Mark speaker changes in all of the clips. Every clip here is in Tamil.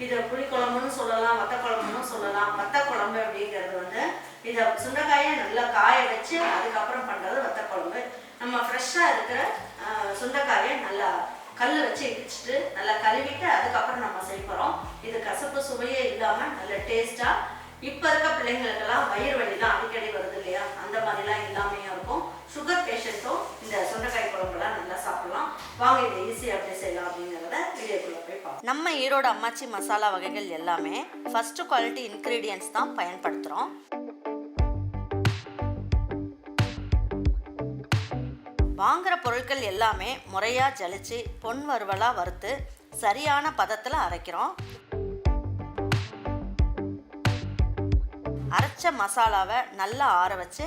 Speaker 1: இதை புளிக்குழம்புன்னு சொல்லலாம் வத்த குழம்புன்னு சொல்லலாம். வத்த குழம்பு அப்படிங்கிறது வந்து இதை சுண்டைக்காயை நல்லா காய வச்சு அதுக்கப்புறம் பண்ணுறது வத்த குழம்பு நம்ம ஃப்ரெஷ்ஷாக இருக்கிற ஆஹ், சுண்டைக்காயை நல்லா கல் வச்சு இடிச்சிட்டு நல்லா கழுவிட்டு அதுக்கப்புறம் நம்ம செய்கிறோம் இது கசப்பு சுவையே இல்லாமல் நல்ல டேஸ்ட்டாக இப்போ இருக்க பிள்ளைங்களுக்கெல்லாம் வயிறு வலிலாம் அடிக்கடி வருது இல்லையா? அந்த மாதிரிலாம் இல்லாமையா சுகர் பேஷண்ட்டும் இந்த சுண்டைக்காய் குழம்புலாம் நல்லா சாப்பிடலாம். வாங்க இதை ஈஸியாக எப்படி செய்யலாம் அப்படிங்கிறத வீடியோக்குள்ளே போய் பார்ப்போம்.
Speaker 2: நம்ம ஈரோடு அம்மாச்சி மசாலா வகைகள் எல்லாமே ஃபஸ்ட்டு குவாலிட்டி இன்க்ரீடியன்ஸ் தான் பயன்படுத்துகிறோம் வாங்குற பொருட்கள் எல்லாமே முறையாக ஜலிச்சு பொன் வறுவலாக வறுத்து சரியான பதத்தில் அரைக்கிறோம். அரைச்ச மசாலாவை நல்லா ஆற வச்சு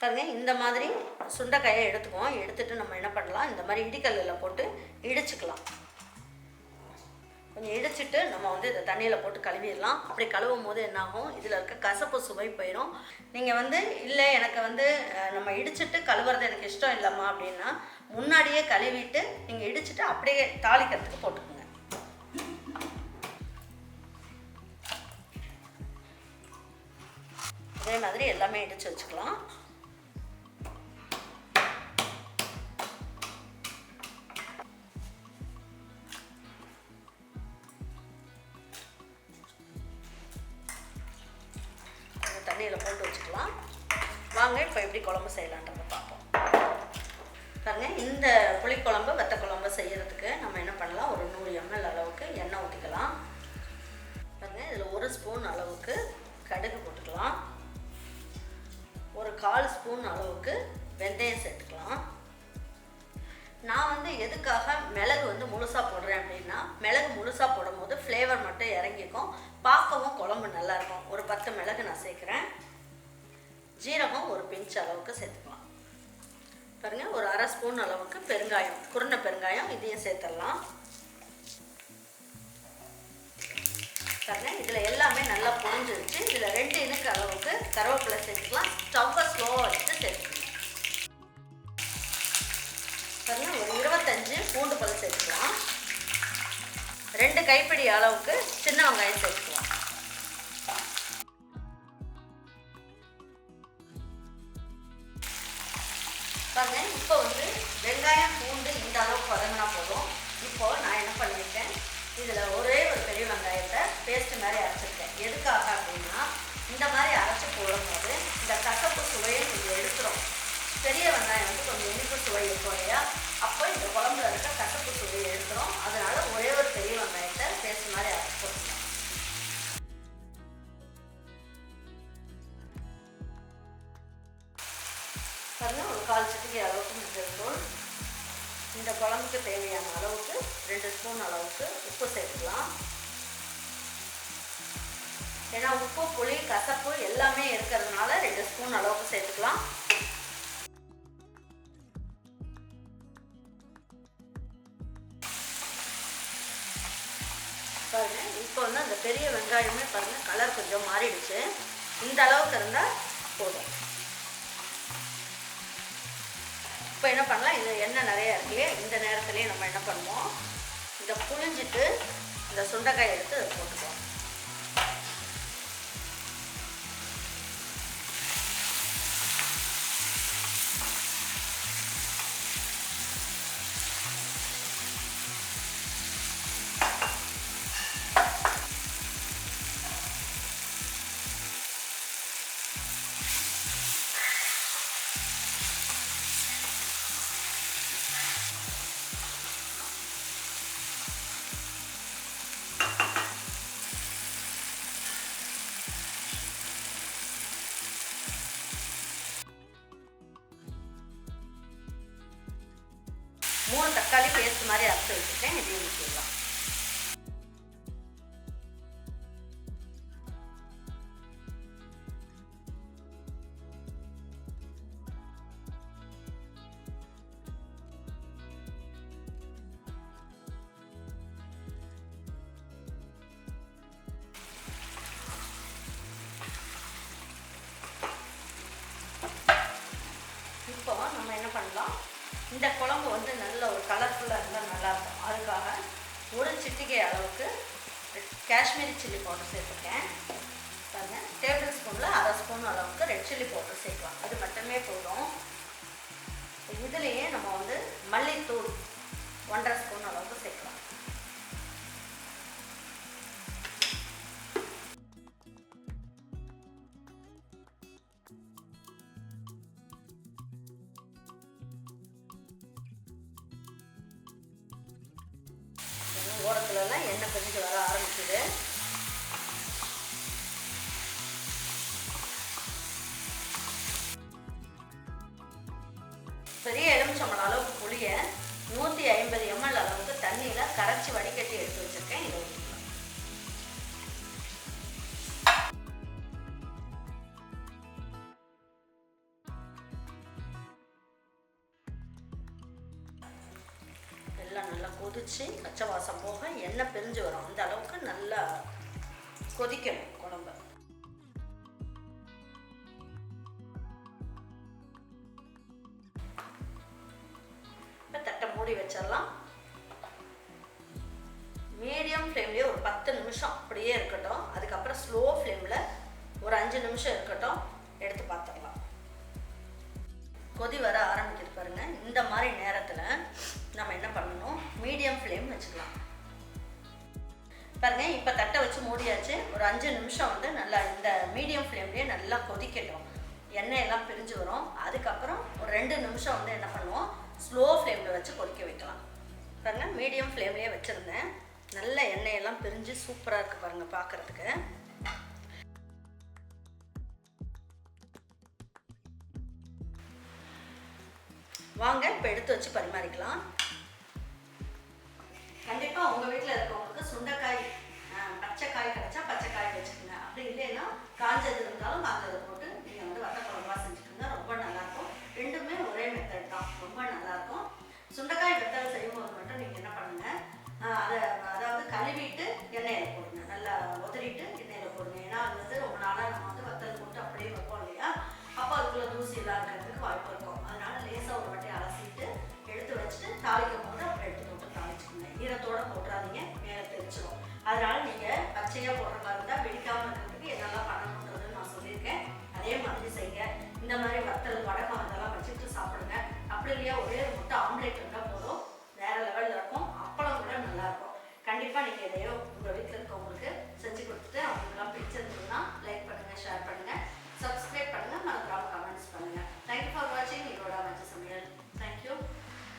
Speaker 1: பாருங்க இந்த மாதிரி சுண்டைக்காயை எடுத்துக்குவோம். எடுத்துட்டு நம்ம என்ன பண்ணலாம் இந்த மாதிரி இடிக்கல்லில் போட்டு இடிச்சுக்கலாம். கொஞ்சம் இடிச்சிட்டு நம்ம வந்து இதை தண்ணியில் போட்டு கழுவிடலாம். அப்படி கழுவும் போது என்னாகும்? இதில் இருக்க கசப்பு சுவை போயிடும் நீங்கள் வந்து இல்லை எனக்கு வந்து நம்ம இடிச்சிட்டு கழுவுறது எனக்கு இஷ்டம் இல்லைம்மா அப்படின்னா முன்னாடியே கழுவிட்டு நீங்கள் இடிச்சிட்டு அப்படியே தாளிக்கிறதுக்கு போட்டுக்கோங்க. அதே மாதிரி எல்லாமே இடித்து வச்சுக்கலாம். வாங்க இப்போ எப்படி குழம்பு செய்யலான்றத பார்ப்போம். பாருங்க இந்த புளிக்குழம்பு வத்த குழம்பு செய்கிறதுக்கு நம்ம என்ன பண்ணலாம்? ஒரு நூறு எம்எல் அளவுக்கு எண்ணெய் ஊற்றிக்கலாம் பாருங்க இதில் ஒரு ஸ்பூன் அளவுக்கு கடுகு போட்டுக்கலாம். ஒரு கால் ஸ்பூன் அளவுக்கு வெந்தயம் சேர்த்துக்கலாம். நான் வந்து எதுக்காக மிளகு வந்து முழுசாக போடுறேன் அப்படின்னா மிளகு முழுசாக போடும்போது ஃப்ளேவர் மட்டும் இறங்கிக்கும். பார்க்கவும் குழம்பு நல்லாயிருக்கும் ஒரு பத்து மிளகு நான் சேர்க்குறேன். ஜீரகம் ஒரு பிஞ்ச் அளவுக்கு சேர்த்துக்கலாம். பாருங்க ஒரு அரை ஸ்பூன் அளவுக்கு பெருங்காயம் குருணை பெருங்காயம் இதையும் சேர்த்துடலாம். பாருங்க இதில் எல்லாமே நல்லா புரிஞ்சிருச்சு இதில் ரெண்டு இனுக்கு அளவுக்கு கருவேப்பிலை சேர்த்துக்கலாம். ஸ்டவ்வை ஸ்லோவாக வச்சு சேர்த்துக்கலாம். பாருங்க ஒரு இருபத்தஞ்சு பூண்டு பல் சேர்த்துக்கலாம். ரெண்டு கைப்பிடி அளவுக்கு சின்ன வெங்காயம் சேர்த்துக்கலாம். இப்போ வந்து வெங்காயம் பூண்டு இந்த அளவுக்கு வதங்கினா போதும். இப்போ நான் என்ன பண்ணியிருக்கேன்? இதில் ஒரே ஒரு பெரிய வெங்காயத்தை பேஸ்ட் மாதிரி அரைச்சிருக்கேன். எதுக்காக அப்படின்னா இந்த மாதிரி அரைச்சி போடும்போது இந்த கசப்பு சுவையை கொஞ்சம் எடுத்துரும் பெரிய வெங்காயம் வந்து கொஞ்சம் இனிப்பு சுவை இருக்கும் இல்லையா? இந்த குழம்புக்கு தேவையான அளவுக்கு ரெண்டு ஸ்பூன் அளவுக்கு உப்பு சேர்த்துக்கலாம். ஏன்னா உப்பு புளி கசப்பு எல்லாமே இருக்கிறதுனால ரெண்டு ஸ்பூன் அளவுக்கு சேர்த்துக்கலாம். பாருங்க இப்போ வந்து அந்த பெரிய வெங்காயமே பாருங்க கலர் கொஞ்சம் மாறிடுச்சு. இந்த அளவுக்கு இருந்தால் போதும். இப்போ என்ன பண்ணலாம்? இது எண்ணெய் நிறையா இருக்கு இந்த நேரத்துலேயே நம்ம என்ன பண்ணுவோம்? இதை புழிஞ்சிட்டு இந்த சுண்டைக்காய் எடுத்து இதை போட்டுக்குவோம். இந்த குழம்பு வந்து நல்ல ஒரு கலர்ஃபுல்லாக இருந்தால் நல்லாயிருக்கும். அதுக்காக ஒரு சிட்டிகை அளவுக்கு காஷ்மீரி சில்லி பவுடர் சேர்த்துருக்கேன். பாருங்கள் டேபிள் ஸ்பூனில் அரை ஸ்பூன் அளவுக்கு ரெட் சில்லி பவுடர் சேர்க்கலாம். அது மட்டுமே போதும். இதுலேயே நம்ம வந்து மல்லித்தூள் ஒன்றரை ஸ்பூன் அளவுக்கு சேர்க்கலாம். தெரிஞ்சு வர ஆரம்பிக்குது. பெரிய எலுமிச்சம்பழம் அளவுக்கு புளிய நூற்றி ஐம்பது எம்எல் அளவுக்கு தண்ணியில் கரைச்சி வடி நல்லா கொதிச்சு பச்சை வாசம் போக எண்ணெய் பிரிஞ்சு வரும். அந்த அளவுக்கு நல்லா கொதிக்கணும் குழம்பு. இப்போ தட்டை மூடி வச்சிடலாம். மீடியம் ஃப்ளேம்லேயே ஒரு பத்து நிமிஷம் அப்படியே இருக்கட்டும். அதுக்கப்புறம் ஸ்லோ ஃப்ளேமில் ஒரு அஞ்சு நிமிஷம் இருக்கட்டும். எடுத்து பார்த்துடலாம் கொதி வர ஆரம்பிக்கிட்டு பாருங்க. இந்த மாதிரி வச்சுக்கலாம். பாருங்க இப்போ தட்டை வச்சு மூடியாச்சு. ஒரு அஞ்சு நிமிஷம் வந்து நல்லா இந்த மீடியம் ஃப்ளேம்லேயே நல்லா கொதிக்கட்டும். எண்ணெய் எல்லாம் பிரிஞ்சு வரும். அதுக்கப்புறம் ஒரு ரெண்டு நிமிஷம் வந்து என்ன பண்ணுவோம்? ஸ்லோ ஃப்ளேமில் வச்சு கொதிக்க வைக்கலாம். பாருங்க மீடியம் ஃப்ளேம்லேயே வச்சுருந்தேன். நல்ல எண்ணெயெல்லாம் பிரிஞ்சு சூப்பராக இருக்குது பாருங்கள் பார்க்குறதுக்கு வாங்க இப்போ எடுத்து வச்சு பரிமாறிக்கலாம். கண்டிப்பாக உங்கள் வீட்டில் இருக்கவங்களுக்கு சுண்டைக்காய் பச்சைக்காய் பச்சை பச்சைக்காய் கிடைச்சா வச்சுக்கோங்க. அப்படி இல்லைன்னா காஞ்சது இருந்தாலும் காஞ்சதை